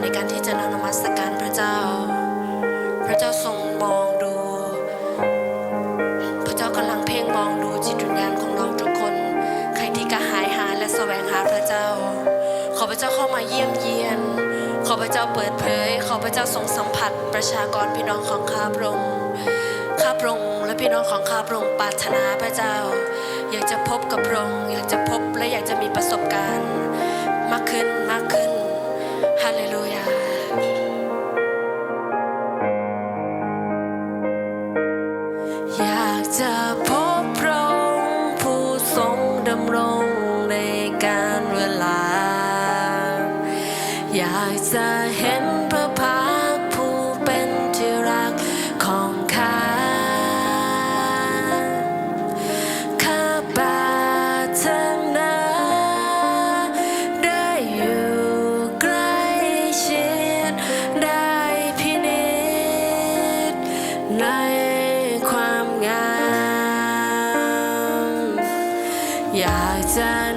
ในการที่จะนมัสการพระเจ้า พระเจ้าทรงมองดู พระเจ้ากำลังเพ่งมองดูจิตวิญญาณของเราทุกคน ใครที่กระหายหาและแสวงหาพระเจ้า ขอพระเจ้าเข้ามาเยี่ยมเยียน ขอพระเจ้าเปิดเผย ขอพระเจ้าทรงสัมผัส ประชากรพี่น้องของข้าพระองค์ข้าพระองค์และพี่น้องของข้าพระองค์ปรารถนาพระเจ้า อยากจะพบกับพระองค์อยากจะพบและอยากจะมีประสบการณ์ มากขึ้นมากขึ้น ฮาเลลูยาอยากจะพบพระองค์ผู้ทรงดำรงในการเวลา อยากจะเห็นพระพา อ